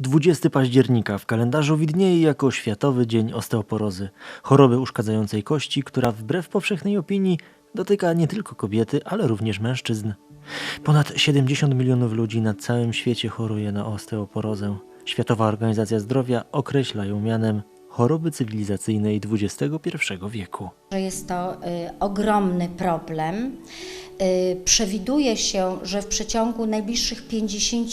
20 października w kalendarzu widnieje jako Światowy Dzień Osteoporozy, choroby uszkadzającej kości, która wbrew powszechnej opinii dotyka nie tylko kobiety, ale również mężczyzn. Ponad 70 milionów ludzi na całym świecie choruje na osteoporozę. Światowa Organizacja Zdrowia określa ją mianem choroby cywilizacyjnej XXI wieku. jest to y, ogromny problem. Y, przewiduje się, że w przeciągu najbliższych 50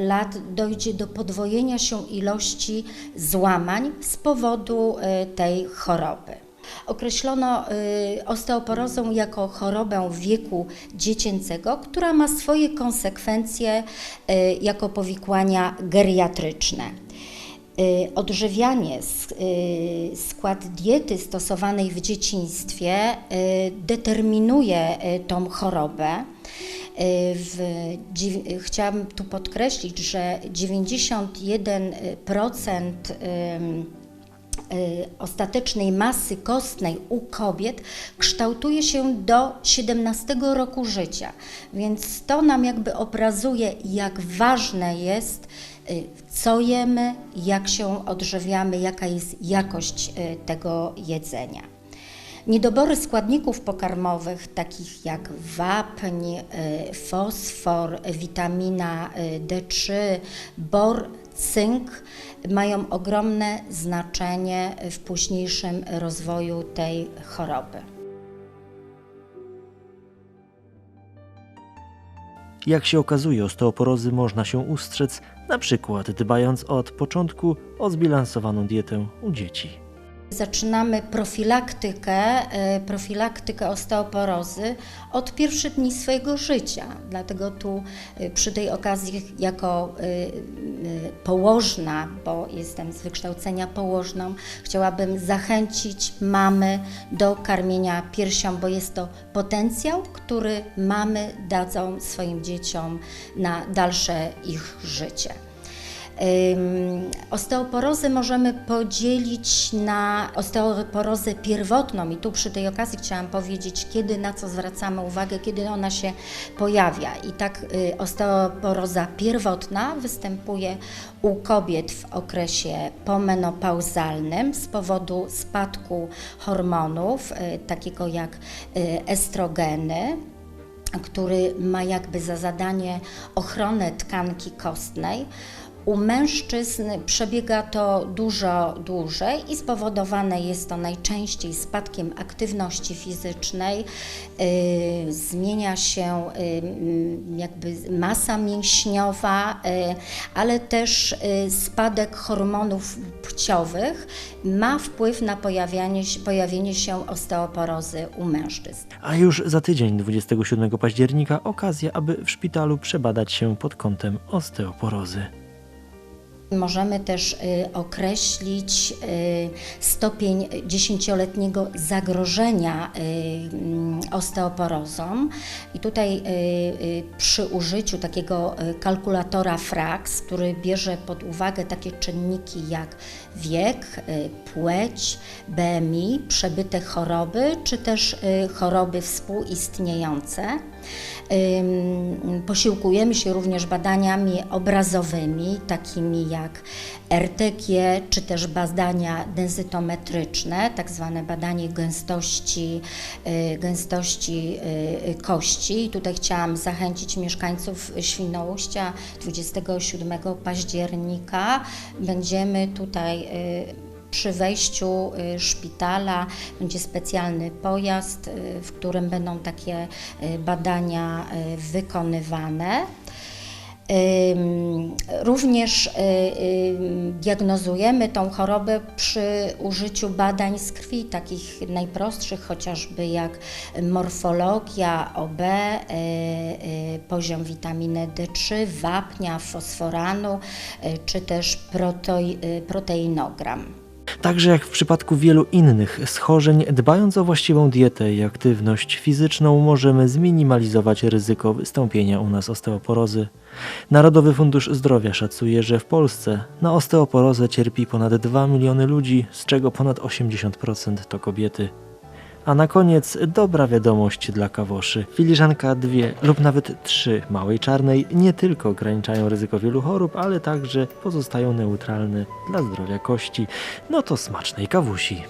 lat dojdzie do podwojenia się ilości złamań z powodu y, tej choroby. Określono y, osteoporozę jako chorobę wieku dziecięcego, która ma swoje konsekwencje jako powikłania geriatryczne. Y, Odżywianie, y, skład diety stosowanej w dzieciństwie y, determinuje tą chorobę. W, chciałabym tu podkreślić, że 91% ym, y, ostatecznej masy kostnej u kobiet kształtuje się do 17 roku życia. Więc to nam jakby obrazuje, jak ważne jest, co jemy, jak się odżywiamy, jaka jest jakość y, tego jedzenia. Niedobory składników pokarmowych, takich jak wapń, y, fosfor, witamina y, D3, bor, cynk, mają ogromne znaczenie w późniejszym rozwoju tej choroby. Jak się okazuje, osteoporozy można się ustrzec, na przykład dbając od początku o zbilansowaną dietę u dzieci. Zaczynamy profilaktykę, e, profilaktykę osteoporozy od pierwszych dni swojego życia. Dlatego tu e, przy tej okazji jako e, położna, bo jestem z wykształcenia położną, chciałabym zachęcić mamy do karmienia piersią, bo jest to potencjał, który mamy dadzą swoim dzieciom na dalsze ich życie. Osteoporozę możemy podzielić na osteoporozę pierwotną i tu przy tej okazji chciałam powiedzieć, kiedy na co zwracamy uwagę, kiedy ona się pojawia. I tak y, osteoporoza pierwotna występuje u kobiet w okresie pomenopauzalnym z powodu spadku hormonów, y, takiego jak y, estrogeny, który ma jakby za zadanie ochronę tkanki kostnej. U mężczyzn przebiega to dużo dłużej i spowodowane jest to najczęściej spadkiem aktywności fizycznej, yy, zmienia się yy, jakby masa mięśniowa, yy, ale też spadek hormonów płciowych ma wpływ na pojawianie, pojawienie się osteoporozy u mężczyzn. A już za tydzień, 27 października, okazja, aby w szpitalu przebadać się pod kątem osteoporozy. Możemy też y, określić y, stopień dziesięcioletniego zagrożenia y, mm, osteoporozą. I tutaj przy użyciu takiego kalkulatora FRAX, który bierze pod uwagę takie czynniki jak wiek, płeć, BMI, przebyte choroby, czy też choroby współistniejące. Posiłkujemy się również badaniami obrazowymi, takimi jak RTG, czy też badania densytometryczne, tak zwane badanie gęstości, y, gęstości y, kości. I tutaj chciałam zachęcić mieszkańców Świnoujścia 27 października. Będziemy tutaj y, przy wejściu y, szpitala będzie specjalny pojazd, y, w którym będą takie y, badania wykonywane. Również diagnozujemy tą chorobę przy użyciu badań z krwi, takich najprostszych, chociażby jak morfologia, OB, poziom witaminy D3, wapnia, fosforanu, czy też proteinogram. Także jak w przypadku wielu innych schorzeń, dbając o właściwą dietę i aktywność fizyczną, możemy zminimalizować ryzyko wystąpienia u nas osteoporozy. Narodowy Fundusz Zdrowia szacuje, że w Polsce na osteoporozę cierpi ponad 2 miliony ludzi, z czego ponad 80% to kobiety. A na koniec dobra wiadomość dla kawoszy. Filiżanka dwie lub nawet trzy małej czarnej nie tylko ograniczają ryzyko wielu chorób, ale także pozostają neutralne dla zdrowia kości. No to smacznej kawusi.